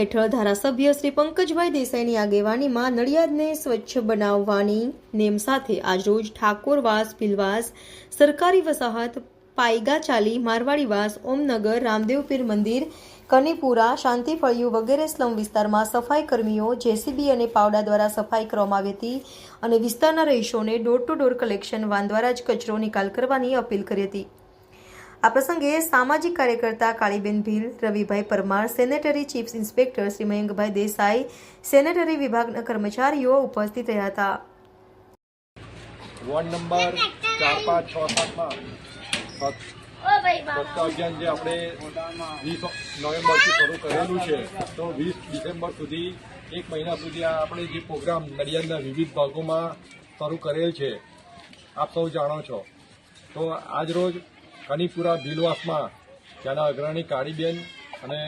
હેઠળ ધારાસભ્ય શ્રી પંકજભાઈ દેસાઈની આગેવાનીમાં નડિયાદને સ્વચ્છ બનાવવાની નેમ સાથે આજરોજ ઠાકોરવાસ ભીલવાસ સરકારી વસાહત પાયગાચાલી મારવાડીવાસ ઓમનગર રામદેવપીર મંદિર, કનીપુરા, શાંતિફળિયું વગેરે સ્લમ વિસ્તારમાં સફાઈ કર્મીઓ, જેસીબી અને પાવડા દ્વારા સફાઈ કરવામાં આવી હતી અને વિસ્તારના રહીશોને door to door collection van દ્વારા જ કચરો નિકાલ કરવાની અપીલ કરી હતી. આ પ્રસંગે સામાજિક કાર્યકર્તા Kaliben Bhil Ravibhai Parmar sanitary chief inspector Shri Mayankbhai Desai sanitary વિભાગના કર્મચારીઓ ઉપસ્થિત રહ્યા હતા. વોર્ડ નંબર ચાર પાંચ છ સાતમાં સ્વચ્છ સ્વચ્છતા અભિયાન જે આપણે વીસ નવેમ્બરથી શરૂ કરેલું છે તો વીસ ડિસેમ્બર સુધી એક મહિના સુધી આ આપણે જે પ્રોગ્રામ નડિયાદના વિવિધ ભાગોમાં શરૂ કરેલ છે આપ સૌ જાણો છો. તો આજ રોજ કનીપુરા ભીલવાસમાં ત્યાંના અગ્રણી કાળીબેન અને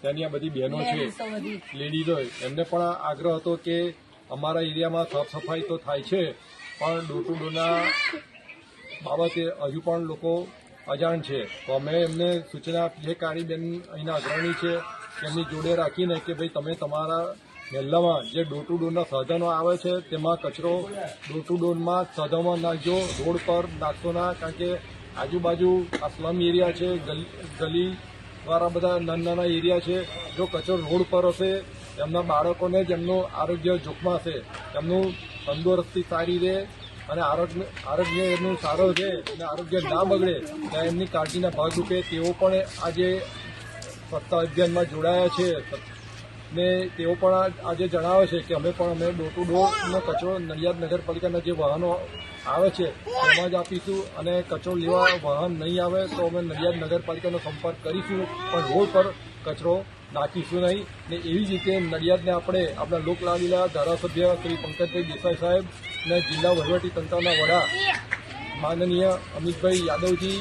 ત્યાંની આ બધી બહેનો છે. લેડીઝો એમને પણ આગ્રહ હતો કે અમારા એરિયામાં સાફ સફાઈ તો થાય છે પણ ડોર ટુ ડોરના બાબતે હજુ પણ લોકો અજાણ છે. તો અમે એમને સૂચના આપી છે કાળીબેન અહીંના અગ્રણી છે એમની જોડે રાખીને કે ભાઈ તમે તમારા મહેલામાં જે ડોર ટુ ડોરના સાધનો આવે છે તેમાં કચરો ડોર ટુ ડોરમાં સાધનમાં નાખજો રોડ પર નાખશો ના કારણ કે આજુબાજુ આ સ્લમ એરિયા છે, ગલી દ્વારા બધા નાના નાના એરિયા છે. જો કચરો રોડ પર હશે, એમના બાળકોને જ એમનું આરોગ્ય જોખમાશે એમનું તંદુરસ્તી સારી રહે અને આરોગ્ય આરોગ્ય એમનું સારું રહે અને આરોગ્ય ના બગડે ત્યાં એમની કાળજીના ભાગરૂપે તેઓ પણ આજે સ્વચ્છતા અભિયાનમાં જોડાયા છે. ને તેઓ પણ આજે જણાવે છે કે અમે પણ અમે ડોર ટુ ડોરનો કચરો નડિયાદ નગરપાલિકાના જે વાહનો આવે છે, એમાં જ આપીશું અને કચરો લેવા વાહન નહીં આવે તો અમે નડિયાદ નગરપાલિકાનો સંપર્ક કરીશું, પણ રોડ પર કચરો નાખીશું નહીં. ને એવી જ રીતે નડિયાદને આપણે આપણા લોકલાડીલા ધારાસભ્ય શ્રી પંકજભાઈ દેસાઈ સાહેબ અને જિલ્લા વહીવટી તંત્રના વડા માનનીય અમિતભાઈ યાદવજી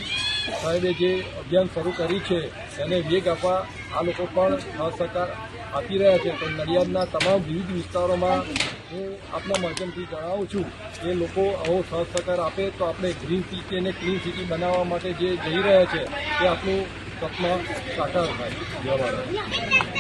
સાહેબે જે અભિયાન શરૂ કરી છે, એને વેગ આપવા આ લોકો પણ સહકાર આપી રહ્યા છે. તો નડિયાદના તમામ વિવિધ વિસ્તારોમાં હું આપના માધ્યમથી જણાવું છું કે લોકો આવો સહકાર આપે તો આપણે ગ્રીન સિટી અને ક્લીન સિટી બનાવવા માટે જે જઈ રહ્યા છે તે આપણું સપના સાકાર થાય. જય